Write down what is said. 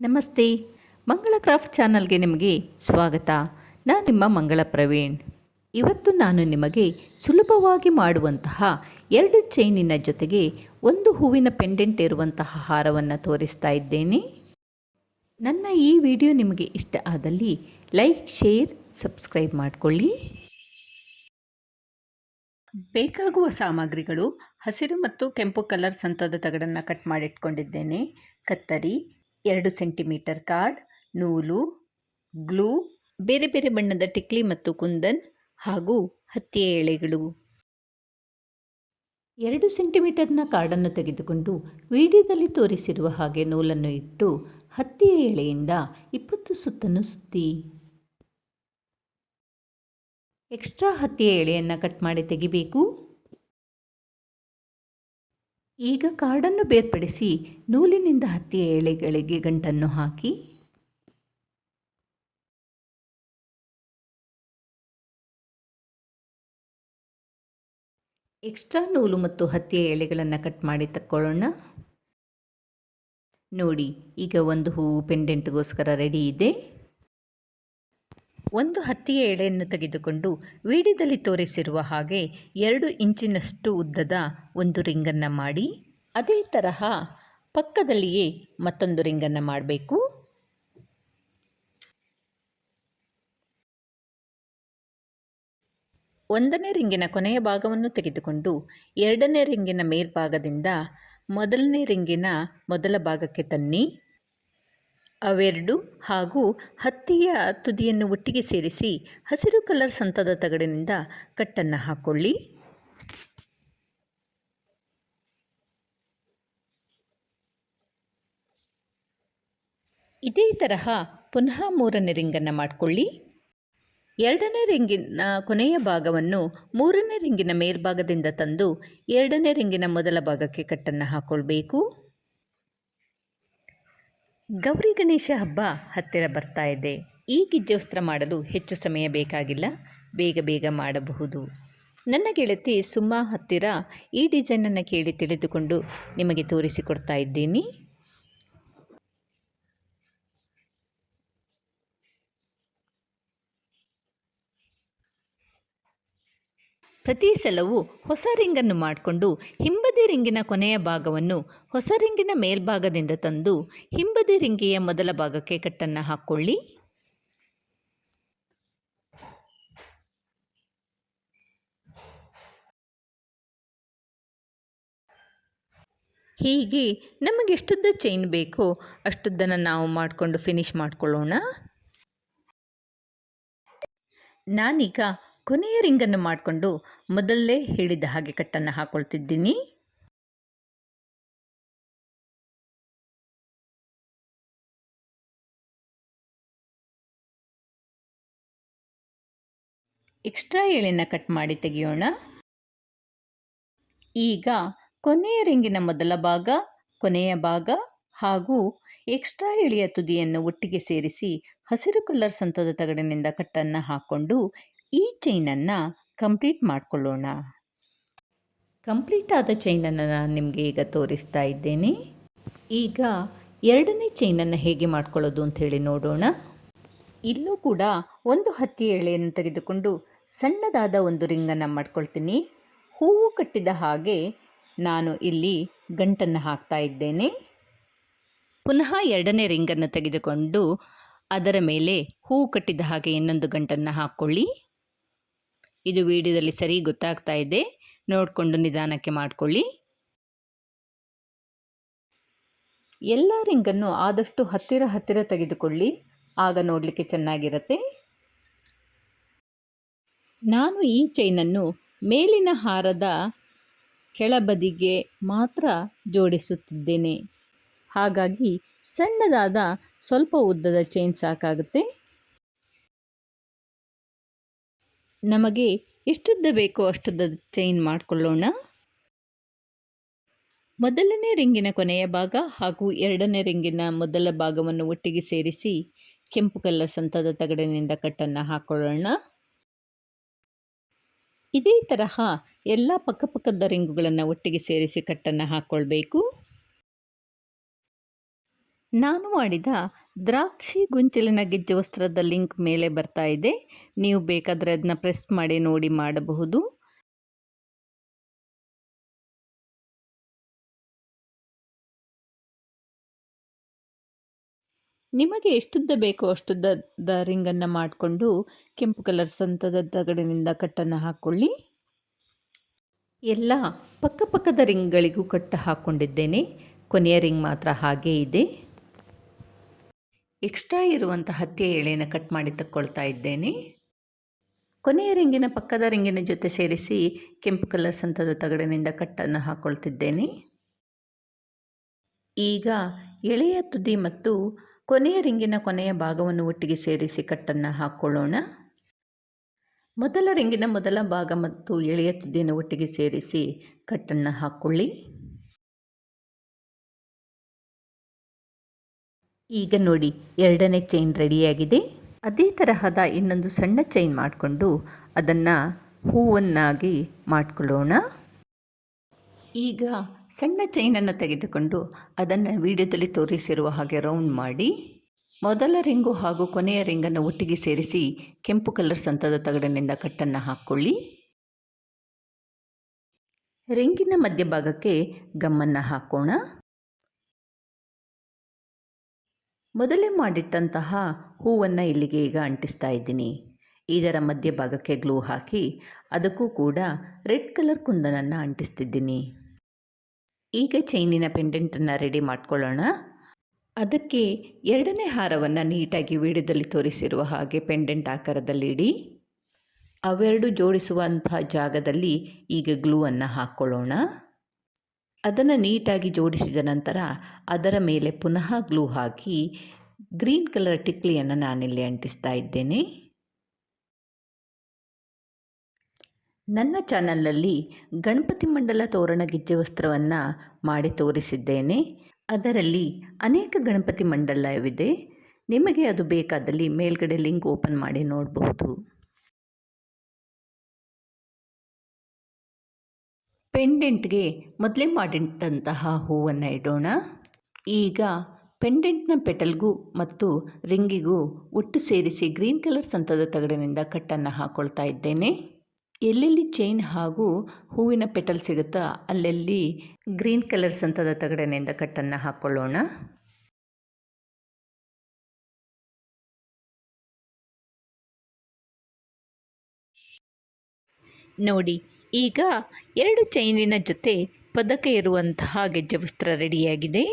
ನಮಸ್ತೆ. ಮಂಗಳ ಕ್ರಾಫ್ಟ್ ಚಾನಲ್ಗೆ ನಿಮಗೆ ಸ್ವಾಗತ. ನಾನು ನಿಮ್ಮ ಮಂಗಳ ಪ್ರವೀಣ್. ಇವತ್ತು ನಾನು ನಿಮಗೆ ಸುಲಭವಾಗಿ ಮಾಡುವಂತಹ ಎರಡು ಚೈನಿನ ಜೊತೆಗೆ ಒಂದು ಹೂವಿನ ಪೆಂಡೆಂಟ್ ಇರುವಂತಹ ಹಾರವನ್ನು ತೋರಿಸ್ತಾ ಇದ್ದೇನೆ. ನನ್ನ ಈ ವಿಡಿಯೋ ನಿಮಗೆ ಇಷ್ಟ ಆದಲ್ಲಿ ಲೈಕ್, ಶೇರ್, ಸಬ್ಸ್ಕ್ರೈಬ್ ಮಾಡಿಕೊಳ್ಳಿ. ಬೇಕಾಗುವ ಸಾಮಗ್ರಿಗಳು, ಹಸಿರು ಮತ್ತು ಕೆಂಪು ಕಲರ್ ಸಂತದ ತಗಡನ್ನು ಕಟ್ ಮಾಡಿಟ್ಕೊಂಡಿದ್ದೇನೆ. ಕತ್ತರಿ ಎರಡು ಸೆಂಟಿಮೀಟರ್ ಕಾರ್ಡ್ ನೂಲು, ಗ್ಲೂ, ಬೇರೆ ಬೇರೆ ಬಣ್ಣದ ಟಿಕ್ಲಿ ಮತ್ತು ಕುಂದನ್ ಹಾಗೂ ಹತ್ತಿಯ ಎಳೆಗಳು. ಎರಡು ಸೆಂಟಿಮೀಟರ್ನ ಕಾರ್ಡನ್ನು ತೆಗೆದುಕೊಂಡು ವಿಡಿಯೋದಲ್ಲಿ ತೋರಿಸಿರುವ ಹಾಗೆ ನೂಲನ್ನು ಇಟ್ಟು ಹತ್ತಿಯ ಎಳೆಯಿಂದ ಇಪ್ಪತ್ತು ಸುತ್ತನ್ನು ಸುತ್ತಿ. ಎಕ್ಸ್ಟ್ರಾ ಹತ್ತಿಯ ಎಳೆಯನ್ನು ಕಟ್ ಮಾಡಿ ತೆಗಿಬೇಕು. ಈಗ ಕಾರ್ಡನ್ನು ಬೇರ್ಪಡಿಸಿ ನೂಲಿನಿಂದ ಹತ್ತಿಯ ಎಳೆಗಳಿಗೆ ಗಂಟನ್ನು ಹಾಕಿ. ಎಕ್ಸ್ಟ್ರಾ ನೂಲು ಮತ್ತು ಹತ್ತಿಯ ಎಳೆಗಳನ್ನು ಕಟ್ ಮಾಡಿ ತಕ್ಕೊಳ್ಳೋಣ. ನೋಡಿ, ಈಗ ಒಂದು ಹೂವು ಪೆಂಡೆಂಟ್ಗೋಸ್ಕರ ರೆಡಿ ಇದೆ. ಒಂದು ಹತ್ತಿಯ ಎಳೆಯನ್ನು ತೆಗೆದುಕೊಂಡು ವೀಡಿದಲ್ಲಿ ತೋರಿಸಿರುವ ಹಾಗೆ ಎರಡು ಇಂಚಿನಷ್ಟು ಉದ್ದದ ಒಂದು ರಿಂಗನ್ನು ಮಾಡಿ, ಅದೇ ತರಹ ಪಕ್ಕದಲ್ಲಿಯೇ ಮತ್ತೊಂದು ರಿಂಗನ್ನು ಮಾಡಬೇಕು. ಒಂದನೇ ರಿಂಗಿನ ಕೊನೆಯ ಭಾಗವನ್ನು ತೆಗೆದುಕೊಂಡು ಎರಡನೇ ರಿಂಗಿನ ಮೇಲ್ಭಾಗದಿಂದ ಮೊದಲನೇ ರಿಂಗಿನ ಮೊದಲ ಭಾಗಕ್ಕೆ ತನ್ನಿ. ಅವೆರಡು ಹಾಗೂ ಹತ್ತಿಯ ತುದಿಯನ್ನು ಒಟ್ಟಿಗೆ ಸೇರಿಸಿ ಹಸಿರು ಕಲರ್ ಸಂತದ ತಗಡಿನಿಂದ ಕಟ್ಟನ್ನು ಹಾಕ್ಕೊಳ್ಳಿ ಇದೇ ತರಹ ಪುನಃ ಮೂರನೇ ರಿಂಗನ್ನು ಮಾಡಿಕೊಳ್ಳಿ. ಎರಡನೇ ರಿಂಗಿನ ಕೊನೆಯ ಭಾಗವನ್ನು ಮೂರನೇ ರಿಂಗಿನ ಮೇಲ್ಭಾಗದಿಂದ ತಂದು ಎರಡನೇ ರಿಂಗಿನ ಮೊದಲ ಭಾಗಕ್ಕೆ ಕಟ್ಟನ್ನು ಹಾಕ್ಕೊಳ್ಬೇಕು ಗೌರಿ ಗಣೇಶ ಹಬ್ಬ ಹತ್ತಿರ ಬರ್ತಾ ಇದೆ. ಈ ಗಿಜ್ಜೋಸ್ತ್ರ ಮಾಡಲು ಹೆಚ್ಚು ಸಮಯ ಬೇಕಾಗಿಲ್ಲ. ಬೇಗ ಬೇಗ ಮಾಡಬಹುದು. ನನ್ನ ಗೆಳತಿ ಸುಮ್ಮ ಹತ್ತಿರ ಈ ಡಿಸೈನನ್ನು ಕೇಳಿ ತಿಳಿದುಕೊಂಡು ನಿಮಗೆ ತೋರಿಸಿಕೊಡ್ತಾ ಇದ್ದೀನಿ. ಪ್ರತಿ ಸಲವೂ ಹೊಸ ರಿಂಗನ್ನು ಮಾಡಿಕೊಂಡು ಹಿಂಬದಿ ರಿಂಗಿನ ಕೊನೆಯ ಭಾಗವನ್ನು ಹೊಸ ರಿಂಗಿನ ಮೇಲ್ಭಾಗದಿಂದ ತಂದು ಹಿಂಬದಿ ರಿಂಗಿಯ ಮೊದಲ ಭಾಗಕ್ಕೆ ಕಟ್ಟನ್ನು ಹಾಕ್ಕೊಳ್ಳಿ ಹೀಗೆ ನಮಗೆ ಎಷ್ಟುದ್ದ ಚೈನ್ ಬೇಕೋ ಅಷ್ಟುದ್ದನ್ನು ನಾವು ಮಾಡಿಕೊಂಡು ಫಿನಿಶ್ ಮಾಡಿಕೊಳ್ಳೋಣ. ನಾನೀಗ ಕೊನೆಯ ರಿಂಗನ್ನು ಮಾಡಿಕೊಂಡು ಮೊದಲೇ ಹೇಳಿದ ಹಾಗೆ ಕಟ್ಟನ್ನು ಹಾಕೊಳ್ತಿದ್ದೀನಿ. ಎಕ್ಸ್ಟ್ರಾ ಎಳೆನ ಕಟ್ ಮಾಡಿ ತೆಗೆಯೋಣ. ಈಗ ಕೊನೆಯ ರಿಂಗಿನ ಮೊದಲ ಭಾಗ, ಕೊನೆಯ ಭಾಗ ಹಾಗೂ ಎಕ್ಸ್ಟ್ರಾ ಎಳೆಯ ತುದಿಯನ್ನು ಒಟ್ಟಿಗೆ ಸೇರಿಸಿ ಹಸಿರು ಕಲರ್ ಸಂತದ ತಗಡಿನಿಂದ ಕಟ್ಟನ್ನು ಹಾಕ್ಕೊಂಡು ಈ ಚೈನನ್ನು ಕಂಪ್ಲೀಟ್ ಮಾಡಿಕೊಳ್ಳೋಣ. ಕಂಪ್ಲೀಟ್ ಆದ ಚೈನನ್ನು ನಾನು ನಿಮಗೆ ಈಗ ತೋರಿಸ್ತಾ ಇದ್ದೇನೆ. ಈಗ ಎರಡನೇ ಚೈನನ್ನು ಹೇಗೆ ಮಾಡ್ಕೊಳ್ಳೋದು ಅಂಥೇಳಿ ನೋಡೋಣ. ಇಲ್ಲೂ ಕೂಡ ಒಂದು ಹತ್ತಿ ಎಳೆಯನ್ನು ತೆಗೆದುಕೊಂಡು ಸಣ್ಣದಾದ ಒಂದು ರಿಂಗನ್ನು ಮಾಡ್ಕೊಳ್ತೀನಿ. ಹೂವು ಕಟ್ಟಿದ ಹಾಗೆ ನಾನು ಇಲ್ಲಿ ಗಂಟನ್ನು ಹಾಕ್ತಾ ಇದ್ದೇನೆ. ಪುನಃ ಎರಡನೇ ರಿಂಗನ್ನು ತೆಗೆದುಕೊಂಡು ಅದರ ಮೇಲೆ ಹೂವು ಕಟ್ಟಿದ ಹಾಗೆ ಇನ್ನೊಂದು ಗಂಟನ್ನು ಹಾಕ್ಕೊಳ್ಳಿ. ಇದು ವಿಡಿಯೋದಲ್ಲಿ ಸರಿ ಗೊತ್ತಾಗ್ತಾ ಇದೆ. ನೋಡಿಕೊಂಡು ನಿಧಾನಕ್ಕೆ ಮಾಡಿಕೊಳ್ಳಿ. ಎಲ್ಲ ರಿಂಗನ್ನು ಆದಷ್ಟು ಹತ್ತಿರ ಹತ್ತಿರ ತೆಗೆದುಕೊಳ್ಳಿ. ಆಗ ನೋಡಲಿಕ್ಕೆ ಚೆನ್ನಾಗಿರುತ್ತೆ. ನಾನು ಈ ಚೈನನ್ನು ಮೇಲಿನ ಹಾರದ ಕೆಳಬದಿಗೆ ಮಾತ್ರ ಜೋಡಿಸುತ್ತಿದ್ದೇನೆ. ಹಾಗಾಗಿ ಸಣ್ಣದಾದ ಸ್ವಲ್ಪ ಉದ್ದದ ಚೈನ್ ಸಾಕಾಗುತ್ತೆ. ನಮಗೆ ಎಷ್ಟುದ್ದ ಬೇಕೋ ಅಷ್ಟುದ್ದ ಚೈನ್ ಮಾಡಿಕೊಳ್ಳೋಣ. ಮೊದಲನೇ ರಿಂಗಿನ ಕೊನೆಯ ಭಾಗ ಹಾಗೂ ಎರಡನೇ ರಿಂಗಿನ ಮೊದಲ ಭಾಗವನ್ನು ಒಟ್ಟಿಗೆ ಸೇರಿಸಿ ಕೆಂಪು ಕಲರ್ ಸಂತದ ತಗಡಿನಿಂದ ಕಟ್ಟನ್ನು ಹಾಕೊಳ್ಳೋಣ. ಇದೇ ತರಹ ಎಲ್ಲ ಪಕ್ಕಪಕ್ಕದ ರಿಂಗುಗಳನ್ನು ಒಟ್ಟಿಗೆ ಸೇರಿಸಿ ಕಟ್ಟನ್ನು ಹಾಕ್ಕೊಳ್ಬೇಕು ನಾನು ಮಾಡಿದ ದ್ರಾಕ್ಷಿ ಗುಂಚಲಿನ ಗೆಜ್ಜೆ ವಸ್ತ್ರದ ಲಿಂಕ್ ಮೇಲೆ ಬರ್ತಾ ಇದೆ. ನೀವು ಬೇಕಾದರೆ ಅದನ್ನ ಪ್ರೆಸ್ ಮಾಡಿ, ನೋಡಿ ಮಾಡಬಹುದು. ನಿಮಗೆ ಎಷ್ಟುದ್ದ ಬೇಕೋ ಅಷ್ಟುದ್ದದ ರಿಂಗನ್ನು ಮಾಡಿಕೊಂಡು ಕೆಂಪು ಕಲರ್ ಸಂತದ ತಗಡಿನಿಂದ ಕಟ್ಟನ್ನು ಹಾಕ್ಕೊಳ್ಳಿ ಎಲ್ಲ ಪಕ್ಕಪಕ್ಕದ ರಿಂಗ್ಗಳಿಗೂ ಕಟ್ಟು ಹಾಕ್ಕೊಂಡಿದ್ದೇನೆ ಕೊನೆಯ ರಿಂಗ್ ಮಾತ್ರ ಹಾಗೇ ಇದೆ. ಎಕ್ಸ್ಟ್ರಾ ಇರುವಂಥ ಹತ್ತಿಯ ಎಳೆಯನ್ನು ಕಟ್ ಮಾಡಿ ತಕ್ಕೊಳ್ತಾ ಇದ್ದೇನೆ. ಕೊನೆಯ ರಿಂಗಿನ ಪಕ್ಕದ ರಿಂಗಿನ ಜೊತೆ ಸೇರಿಸಿ ಕೆಂಪು ಕಲರ್ ಸಂತದ ತಗಡಿನಿಂದ ಕಟ್ಟನ್ನು ಹಾಕ್ಕೊಳ್ತಿದ್ದೇನೆ ಈಗ ಎಳೆಯ ತುದಿ ಮತ್ತು ಕೊನೆಯ ರಿಂಗಿನ ಕೊನೆಯ ಭಾಗವನ್ನು ಒಟ್ಟಿಗೆ ಸೇರಿಸಿ ಕಟ್ಟನ್ನು ಹಾಕ್ಕೊಳ್ಳೋಣ ಮೊದಲ ರಿಂಗಿನ ಮೊದಲ ಭಾಗ ಮತ್ತು ಎಳೆಯ ತುದಿಯನ್ನು ಒಟ್ಟಿಗೆ ಸೇರಿಸಿ ಕಟ್ಟನ್ನು ಹಾಕ್ಕೊಳ್ಳಿ ಈಗ ನೋಡಿ, ಎರಡನೇ ಚೈನ್ ರೆಡಿಯಾಗಿದೆ ಅದೇ ತರಹದ ಇನ್ನೊಂದು ಸಣ್ಣ ಚೈನ್ ಮಾಡಿಕೊಂಡು ಅದನ್ನು ಹೂವನ್ನಾಗಿ ಮಾಡಿಕೊಳ್ಳೋಣ. ಈಗ ಸಣ್ಣ ಚೈನನ್ನು ತೆಗೆದುಕೊಂಡು ಅದನ್ನು ವಿಡಿಯೋದಲ್ಲಿ ತೋರಿಸಿರುವ ಹಾಗೆ ರೌಂಡ್ ಮಾಡಿ. ಮೊದಲ ರಿಂಗು ಹಾಗೂ ಕೊನೆಯ ರಿಂಗನ್ನು ಒಟ್ಟಿಗೆ ಸೇರಿಸಿ ಕೆಂಪು ಕಲರ್ ಸಂತದ ತಗಡಿನಿಂದ ಕಟ್ಟನ್ನು ಹಾಕ್ಕೊಳ್ಳಿ ರಿಂಗಿನ ಮಧ್ಯಭಾಗಕ್ಕೆ ಗಮ್ಮನ್ನು ಹಾಕೋಣ. ಮೊದಲೇ ಮಾಡಿಟ್ಟಂತಹ ಹೂವನ್ನು ಇಲ್ಲಿಗೆ ಈಗ ಅಂಟಿಸ್ತಾ ಇದ್ದೀನಿ. ಇದರ ಮಧ್ಯಭಾಗಕ್ಕೆ ಗ್ಲೂ ಹಾಕಿ ಅದಕ್ಕೂ ಕೂಡ ರೆಡ್ ಕಲರ್ ಕುಂದನನ್ನು ಅಂಟಿಸ್ತಿದ್ದೀನಿ. ಈಗ ಚೈನಿನ ಪೆಂಡೆಂಟನ್ನು ರೆಡಿ ಮಾಡ್ಕೊಳ್ಳೋಣ. ಅದಕ್ಕೆ ಎರಡನೇ ಹಾರವನ್ನು ನೀಟಾಗಿ ವಿಡಿಯೋದಲ್ಲಿ ತೋರಿಸಿರುವ ಹಾಗೆ ಪೆಂಡೆಂಟ್ ಆಕಾರದಲ್ಲಿ ಇಡಿ. ಅವೆರಡು ಜೋಡಿಸುವಂತಹ ಜಾಗದಲ್ಲಿ ಈಗ ಗ್ಲೂವನ್ನು ಹಾಕ್ಕೊಳ್ಳೋಣ ಅದನ್ನು ನೀಟಾಗಿ ಜೋಡಿಸಿದ ನಂತರ ಅದರ ಮೇಲೆ ಪುನಃ ಗ್ಲೂ ಹಾಕಿ ಗ್ರೀನ್ ಕಲರ್ ಟಿಕ್ಲಿಯನ್ನು ನಾನಿಲ್ಲಿ ಅಂಟಿಸ್ತಾ ಇದ್ದೇನೆ. ನನ್ನ ಚಾನಲ್ನಲ್ಲಿ ಗಣಪತಿ ಮಂಡಲ ತೋರಣ ಗಿಜ್ಜೆ ವಸ್ತ್ರವನ್ನು ಮಾಡಿ ತೋರಿಸಿದ್ದೇನೆ. ಅದರಲ್ಲಿ ಅನೇಕ ಗಣಪತಿ ಮಂಡಲವಿದೆ. ನಿಮಗೆ ಅದು ಬೇಕಾದಲ್ಲಿ ಮೇಲ್ಗಡೆ ಲಿಂಕ್ ಓಪನ್ ಮಾಡಿ ನೋಡಬಹುದು. ಪೆಂಡೆಂಟ್ಗೆ ಮೊದಲೇ ಮಾಡಿಟ್ಟಂತಹ ಹೂವನ್ನು ಇಡೋಣ. ಈಗ ಪೆಂಡೆಂಟ್ನ ಪೆಟಲ್ಗೂ ಮತ್ತು ರಿಂಗಿಗೂ ಒಟ್ಟು ಸೇರಿಸಿ ಗ್ರೀನ್ ಕಲರ್ ಸಂತದ ತಗಡಿನಿಂದ ಕಟ್ಟನ್ನು ಹಾಕ್ಕೊಳ್ತಾ ಇದ್ದೇನೆ. ಎಲ್ಲೆಲ್ಲಿ ಚೈನ್ ಹಾಗೂ ಹೂವಿನ ಪೆಟಲ್ ಸಿಗುತ್ತಾ ಅಲ್ಲೆಲ್ಲಿ ಗ್ರೀನ್ ಕಲರ್ ಸಂತದ ತಗಡಿನಿಂದ ಕಟ್ಟನ್ನು ಹಾಕ್ಕೊಳ್ಳೋಣ ನೋಡಿ ಈಗ ಎರಡು ಚೈನಿನ ಜೊತೆ ಪದಕ ಇರುವಂತಹ ಗೆಜ್ಜೆ ವಸ್ತ್ರ ರೆಡಿಯಾಗಿದೆ